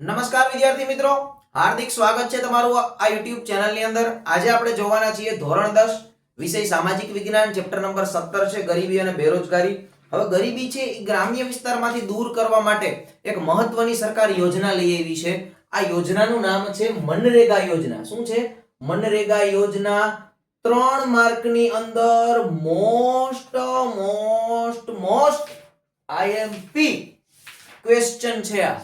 નમસ્કાર વિદ્યાર્થી મિત્રો. હાર્દિક સ્વાગત છે તમારું આ યુટ્યુબ ચેનલની અંદર. આજે આપણે જોવાના છીએ ધોરણ દસ, વિષય સામાજિક વિજ્ઞાન, ચેપ્ટર નંબર સત્તર છે, ગરીબી અને બેરોજગારી. હવે ગરીબી છે એ ગ્રામ્ય વિસ્તારમાંથી દૂર કરવા માટે એક મહત્વની સરકાર યોજના લઈ આવી છે. આ યોજનાનું નામ છે મનરેગા યોજના. શું છે? મનરેગા યોજના ત્રણ માર્કની અંદર most most most IMP question છે આ.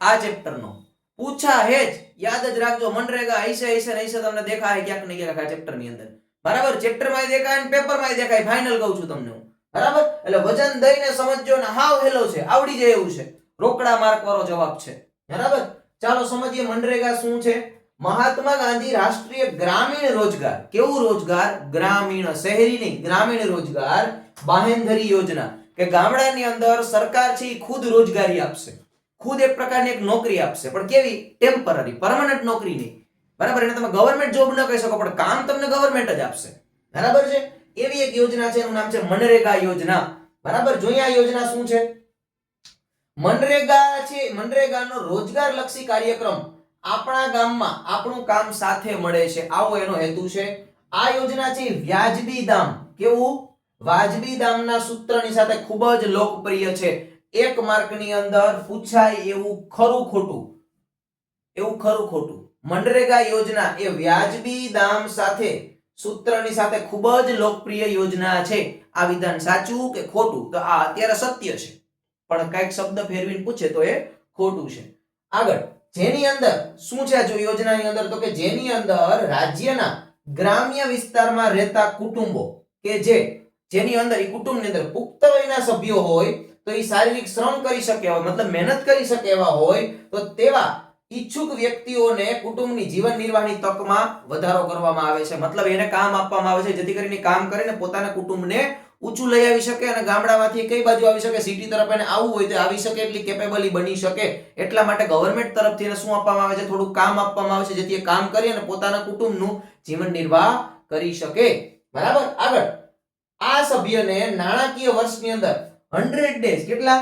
આ ચેપ્ટરનો પૂછા હેજ, યાદ જ રાખજો મનરેગા હૈસે હૈસે, ને હૈસે તમને દેખાય ક્યાંક ને ક્યાંક આ ચેપ્ટરની અંદર. બરાબર? ચેપ્ટરમાં દેખાય ને પેપરમાં દેખાય ફાઇનલ કહું છું તમને હું. બરાબર? એટલે વજન દઈને સમજજો ને હાવ હેલો છે, આવડી જાય એવું છે. રોકડા માર્ક વાળો જવાબ છે. બરાબર? ચાલો સમજીએ મનરેગા શું છે. મહાત્મા ગાંધી રાષ્ટ્રીય ગ્રામીણ રોજગાર. કેવું રોજગાર? ગ્રામીણ શહેરી નહીં, ગ્રામીણ રોજગાર. બાહેંધરી યોજના. કે ગામડાની અંદર સરકાર છે ખુદ રોજગારી આપશે. ખુદ એક પ્રકારની એક નોકરી આપશે. પણ કેવી? ટેમ્પરરી પરમાનન્ટ નોકરી નહીં. બરાબર? એને તમે ગવર્મેન્ટ જોબ ન કહી શકો, પણ કામ તમને ગવર્મેન્ટ જ આપશે. બરાબર છે? એવી એક યોજના છે, એનું નામ છે મનરેગા યોજના. બરાબર? જોઈએ આ યોજના શું છે? મનરેગા છે, મનરેગાનો રોજગાર લક્ષી કાર્યક્રમ આપણા ગામમાં આપણું કામ સાથે મળે છે. આવો એનો હેતુ છે. આ યોજના છે વ્યાજબી દામ. કેવું? વાજબી દામના સૂત્રની સાથે ખૂબ જ લોકપ્રિય છે. એક માર્કની અંદર પૂછાય એવું ખરું ખોટું? એવું ખરું ખોટું. મનરેગા યોજના એ વ્યાજબી દામ સાથે, સૂત્રની સાથે ખૂબ જ લોકપ્રિય યોજના છે. આ વિધાન સાચું કે ખોટું? તો આ અત્યારે સત્ય છે. પણ કંઈક શબ્દ ફેરવીને પૂછે તો એ ખોટું છે. આગળ, જેની અંદર, શું છે જો યોજનાની અંદર? તો કે જેની અંદર રાજ્યના ગ્રામ્ય વિસ્તારમાં રહેતા કુટુંબો કે જે, જેની અંદર, એ કુટુંબની અંદર પુખ્ત વયના સભ્યો હોય તો એ શારીરિક શ્રમ કરી શકે એવા, મતલબ મહેનત કરી શકે એવા હોય, તો તેવા ઈચ્છુક વ્યક્તિઓને કુટુંબની જીવન નિર્વાહની તકમાં વધારો કરવામાં આવે છે. મતલબ એને કામ આપવામાં આવે છે, જેથી કરીને કામ કરીને પોતાના કુટુંબને ઊંચું લઈ આવી શકે અને ગામડામાંથી કઈ બાજુ આવી શકે, સિટી તરફ એને આવવું હોય તો આવી શકે, એટલી કેપેબલી બની શકે. એટલા માટે ગવર્મેન્ટ તરફથી એને શું આપવામાં આવે છે? થોડું કામ આપવામાં આવે છે, જેથી એ કામ કરી અને પોતાના કુટુંબનું જીવન નિર્વાહ કરી શકે. બરાબર? આગળ. આ સભ્યને નાણાકીય વર્ષની અંદર હંડ્રેડ ડેઝ, કેટલા?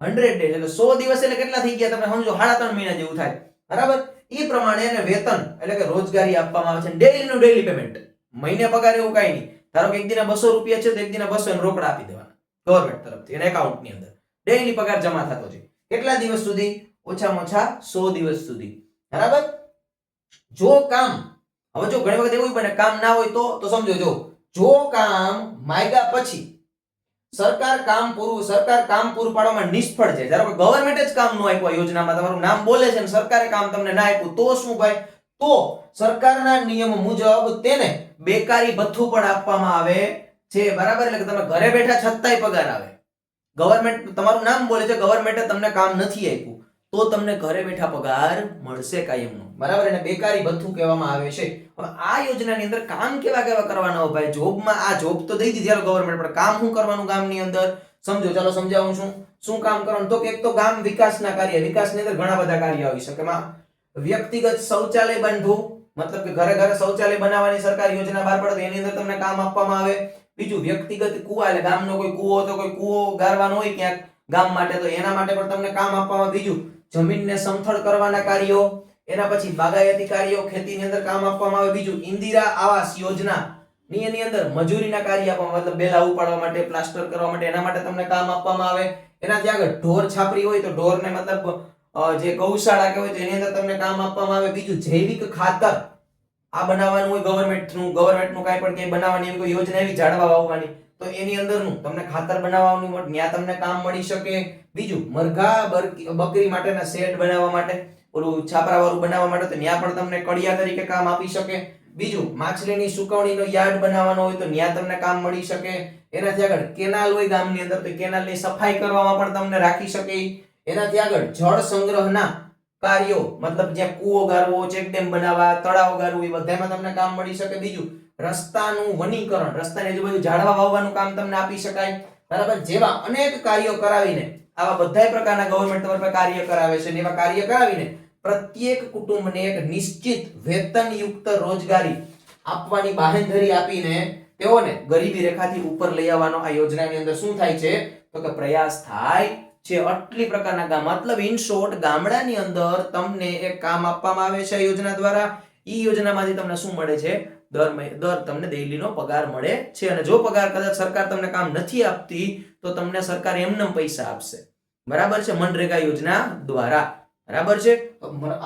હંડ્રેડ ડેઝ, એટલે સો દિવસ એટલે કેટલા થઈ ગયા? તમે સમજો, સાડા ત્રણ મહિના જેવું થાય. બરાબર? એ પ્રમાણે એને વેતન, એટલે કે રોજગારી આપવામાં આવે છે. ડેઈલી નું ડેઈલી પેમેન્ટ મહિને પગાર એવું કાંઈ નહીં. ધારો કે એક દિને બસો રૂપિયા છે, તો એક દિને બસો રોકડા આપી દેવાના. ગવર્મેન્ટ તરફથી એને એકાઉન્ટની અંદર. ડેઈલી પગાર જમા થતો છે. કેટલા દિવસ સુધી? ઓછામાં ઓછા સો દિવસ સુધી. બરાબર? જો કામ, હવે જો ઘણી વખત એવું બને, કામ ના હોય તો તો સમજો, જો. જો કામ માયગા પછી સરકાર કામ પૂરું, સરકાર કામ પૂરું પાડવામાં નિષ્ફળ છે. ધારો કે ગવર્મેન્ટ જ કામ ન આપ્યું યોજનામાં, તમારું નામ બોલે છે ને સરકારે કામ તમને ના આપ્યું, તો શું ભાઈ? તો સરકારના નિયમ મુજબ તેને બેકારી ભથ્થું પણ આપવામાં આવે છે. બરાબર? એટલે કે તમે ઘરે બેઠા છતાંય પગાર આવે. ગવર્મેન્ટ તમારું નામ બોલે છે ગવર્મેન્ટે તમને કામ નથી આપ્યું. તો તમને ઘરે બેઠા પગાર મળશે કાયમનો. બરાબર? એને બેકારી ભથ્થું કહેવામાં આવે છે. હવે આ યોજનાની અંદર કામ કેવા કેવા કરવાના હોય ભાઈ? જોબમાં આ જોબ તો દઈ દીધી ગવર્મેન્ટ પણ કામ શું કરવાનું ગામની અંદર? સમજો, ચાલો સમજાવું છું. શું કામ કરવાનું? તો કે એક તો ગામ વિકાસના કાર્ય, વિકાસની અંદર ઘણા બધા કાર્ય આવી શકે. એમાં વ્યક્તિગત શૌચાલય બાંધવું, મતલબ કે ઘરે ઘરે શૌચાલય બનાવવાની સરકાર યોજના બહાર પડે એની અંદર તમને કામ આપવામાં આવે. બીજું વ્યક્તિગત કુવા, એટલે ગામનો કોઈ કુવો, તો કોઈ કુવો ગારવાનો હોય ક્યાંક ગામ માટે, તો એના માટે પણ તમને કામ આપવામાં બીજું જમીનને સમથળ કરવાના કાર્યો, એના પછી બાગાયતી કાર્યો, ખેતીની અંદર કામ આપવામાં આવે, બીજું ઇન્દિરા આવાસ યોજના. ની એની અંદર મજૂરીના કાર્ય આપવામાં મતલબ બેલા ઉપાડવા માટે, પ્લાસ્ટર કરવા માટે, એના માટે તમને કામ આપવામાં આવે. એનાથી આગળ ઢોર છાપરી હોય તો ઢોરને મતલબ જે ગૌશાળા કહેવાય તો એની અંદર તમને કામ આપવામાં આવે. બીજું જૈવિક ખાતર. આ બનાવવાનું હોય ગવર્મેન્ટનું ગવર્મેન્ટનું કાંઈ પણ કંઈ બનાવવાની એવી કોઈ યોજના એવી જાળવા વાવવાની તો એની અંદરનું તમને ખાતર બનાવવાનું હોય ત્યાં તમને કામ મળી શકે. બીજું, મરઘા બકરી માટેના શેડ બનાવવા માટે, ઓલું છાપરાવાળું બનાવવા માટે, તો ત્યાં પણ તમને કડિયા તરીકે કામ આપી શકે. બીજું, માછલીની સુકવણીનો યાર્ડ બનાવવાનો હોય, તો ત્યાં તમને કામ મળી શકે. એનાથી આગળ કેનાલ હોય ગામની અંદર, તો કેનાલની સફાઈ કરવામાં પણ તમને રાખી શકે. એનાથી આગળ જળ સંગ્રહના કાર્યો, મતલબ જ્યાં કૂવો ગારવો ચેકડેમ બનાવવા, તળાવ ગારવું, એ બધામાં તમને કામ મળી શકે. બીજું, રસ્તાનું વનીકરણ. રસ્તાની આજુબાજુ ઝાડવા વાવવાનું કામ તમને આપી શકાય. બરાબર? જેવા અનેક કાર્યો કરાવીને, આવા બધા પ્રકારના ગવર્મેન્ટ તરફે કાર્ય કરાવે છે એવા કાર્ય કરાવીને, પ્રત્યેક કુટુંબને એક નિશ્ચિત વેતનયુક્ત રોજગારી આપવાની બાહેંધરી આપીને તેઓને ગરીબી રેખાથી ઉપર લઈ આવવાનો આ યોજનાની અંદર શું થાય છે? તો કે પ્રયાસ થાય છે આટલી પ્રકારના કામ મતલબ ઇન શોર્ટ ગામડાની અંદર તમને એક કામ આપવામાં આવે છે યોજના દ્વારા. ઈ યોજનામાંથી તમને શું મળે છે? દર દર તમને ડેઈલીનો પગાર મળે છે અને જો પગાર કદાચ સરકાર તમને કામ નથી આપતી, તો તમને સરકાર એમનેમ પૈસા આપશે. બરાબર છે? મનરેગા યોજના દ્વારા. બરાબર છે?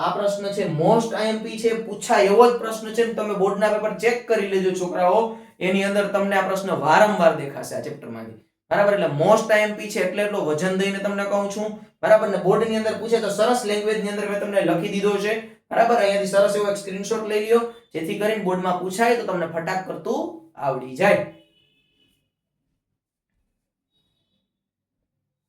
આ પ્રશ્ન છે મોસ્ટ આઈએમપી છે, પૂછાય એવો જ પ્રશ્ન છે ને તમે બોર્ડના પેપર ચેક કરી લેજો છોકરાઓ. એની અંદર તમને આ પ્રશ્ન વારંવાર દેખાશે આ ચેપ્ટરમાંથી બરાબર? એટલે મોસ્ટ આઈએમપી છે એટલે એટલો વજન દઈને તમને કહું છું. બરાબર? ને બોર્ડની અંદર પૂછે તો સરસ લેંગ્વેજની અંદર મેં તમને લખી દીધો છે. બરાબર? અહીંયાથી સરસ એવો એક સ્ક્રીનશોટ લઈ લ્યો. જેથી કરીને બોર્ડમાં પૂછાય તો તમને ફટાક કરતું આવડી જાય.